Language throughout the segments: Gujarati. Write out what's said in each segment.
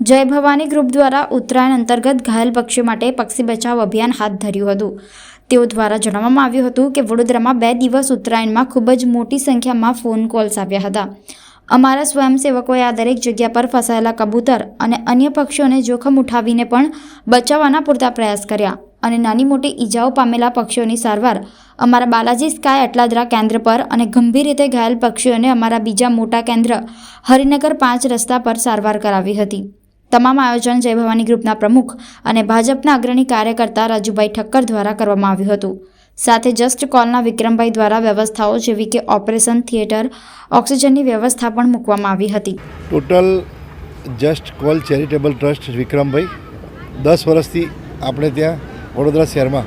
જય ભવાની ગ્રુપ દ્વારા ઉત્તરાયણ અંતર્ગત ઘાયલ પક્ષીઓ માટે પક્ષી બચાવ અભિયાન હાથ ધર્યું હતું. તેઓ દ્વારા જણાવવામાં આવ્યું હતું કે વડોદરામાં બે દિવસ ઉત્તરાયણમાં ખૂબ જ મોટી સંખ્યામાં ફોન કોલ્સ આવ્યા હતા. અમારા સ્વયંસેવકોએ આ દરેક જગ્યા પર ફસાયેલા કબૂતર અને અન્ય પક્ષીઓને જોખમ ઉઠાવીને પણ બચાવવાના પૂરતા પ્રયાસ કર્યા. અને નાની મોટી ઈજાઓ પામેલા પક્ષીઓની સારવાર. અમારા બાલાજી સ્કાય અટલાદરા કેન્દ્ર પર અને ગંભીર રીતે ઘાયલ પક્ષીઓને અમારા બીજા મોટા કેન્દ્ર હરિનગર પાંચ રસ્તા પર સારવાર કરાવી હતી. તમામ આયોજન જય ભવાની ગ્રુપના પ્રમુખ અને ભાજપના અગ્રણી કાર્યકર્તા રાજુભાઈ ઠક્કર દ્વારા કરવામાં આવ્યું હતું. સાથે જસ્ટ કોલના વિક્રમભાઈ દ્વારા વ્યવસ્થાઓ જેવી કે ઓપરેશન થિયેટર, ઓક્સિજનની વ્યવસ્થા પણ મૂકવામાં આવી હતી. Total just call charitable trust Vikrambhai. દસ વર્ષથી આપણે ત્યાં વડોદરા શહેરમાં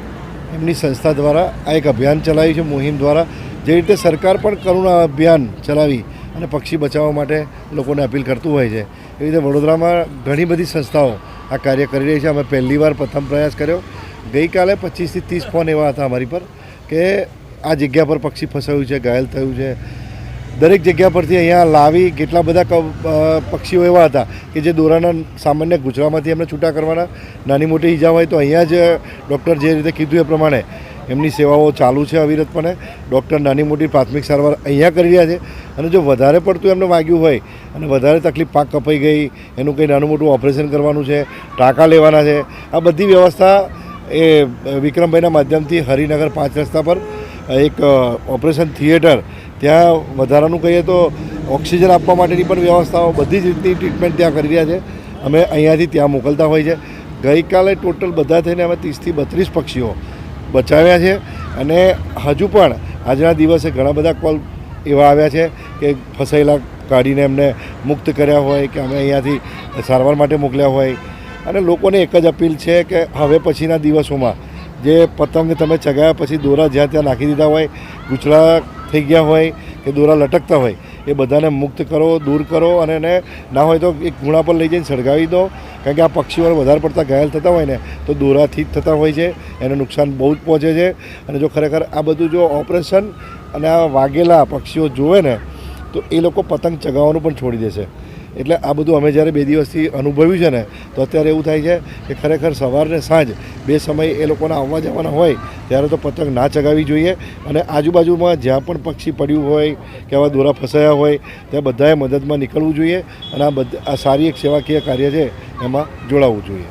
એમની સંસ્થા દ્વારા આ એક અભિયાન ચલાવ્યું છે, મુહિમ દ્વારા. જે રીતે સરકાર પણ કરુણા અભિયાન ચલાવી અને પક્ષી બચાવવા માટે લોકોને અપીલ કરતું હોય છે, એવી રીતે વડોદરામાં ઘણી બધી સંસ્થાઓ આ કાર્ય કરી રહી છે. અમે પહેલી વાર પ્રથમ પ્રયાસ કર્યો. ગઈકાલે પચીસથી ત્રીસ ફોન એવા હતા અમારી પર કે આ જગ્યા પર પક્ષી ફસાયું છે, ઘાયલ થયું છે. દરેક જગ્યા પરથી અહીંયા લાવી કેટલા બધા પક્ષીઓ એવા હતા કે જે દોરાના સામાન્ય ગુજરામાંથી એમને છૂટા કરવાના. નાની મોટી ઈજા હોય તો અહીંયા જ ડૉક્ટર જે રીતે કીધું એ પ્રમાણે એમની સેવાઓ ચાલુ છે અવિરતપણે. ડૉક્ટર નાની મોટી પ્રાથમિક સારવાર અહીંયા કરી રહ્યા છે અને જો વધારે પડતું એમને વાગ્યું હોય અને વધારે તકલીફ પાક કપાઈ ગઈ, એનું કંઈ નાનું મોટું ઓપરેશન કરવાનું છે, ટાંકા લેવાના છે, આ બધી વ્યવસ્થા એ વિક્રમભાઈના માધ્યમથી હરિનગર પાંચ રસ્તા પર એક ઓપરેશન થિયેટર ત્યાં વધારાનું કહીએ તો ઓક્સિજન આપવા માટેની પણ વ્યવસ્થાઓ બધી જ રીતની ટ્રીટમેન્ટ ત્યાં કરી રહ્યા છે. અમે અહીંયાથી ત્યાં મોકલતા હોય છે. ગઈકાલે ટોટલ બધા થઈને અમે ત્રીસથી બત્રીસ પક્ષીઓ બચાવ્યા છે અને હજુ પણ આજના દિવસે ઘણા બધા કોલ એવા આવ્યા છે કે ફસાયેલા કાઢીને એમને મુક્ત કર્યા હોય કે અમે અહીંયાથી સારવાર માટે મોકલ્યા હોય. અને લોકોને એક જ અપીલ છે કે હવે પછીના દિવસોમાં જે પતંગ તમે ચગાવ્યા પછી દોરા જ્યાં ત્યાં નાખી દીધા હોય ગૂંચળા થઈ ગયા હોય કે દોરા લટકતા હોય, એ બધાને મુક્ત કરો, દૂર કરો અને એને ના હોય તો એક ખૂણા પર લઈ જઈને સળગાવી દો. કારણ કે આ પક્ષીઓ વધારે પડતા ઘાયલ થતા હોય ને, તો દોરાથી જ થતા હોય છે. એને નુકસાન બહુ જ પહોંચે છે. અને જો ખરેખર આ બધું જો ઓપરેશન અને આ વાગેલા પક્ષીઓ જોવે ને, તો એ લોકો પતંગ ચગાવવાનું પણ છોડી દેશે એટલે આ બધું અમે જ્યારે બે દિવસથી અનુભવ્યું છે ને, તો અત્યારે એવું થાય છે કે ખરેખર સવારને સાંજ બે સમય એ લોકોના આવવા જવાના હોય, ત્યારે તો પતંગ ના ચગાવવી જોઈએ. અને આજુબાજુમાં જ્યાં પણ પક્ષી પડ્યું હોય કે આવા દોરા ફસાયા હોય, ત્યાં બધાએ મદદમાં નીકળવું જોઈએ. અને આ બધા, આ સારી એક સેવાકીય કાર્ય છે, એમાં જોડાવવું જોઈએ.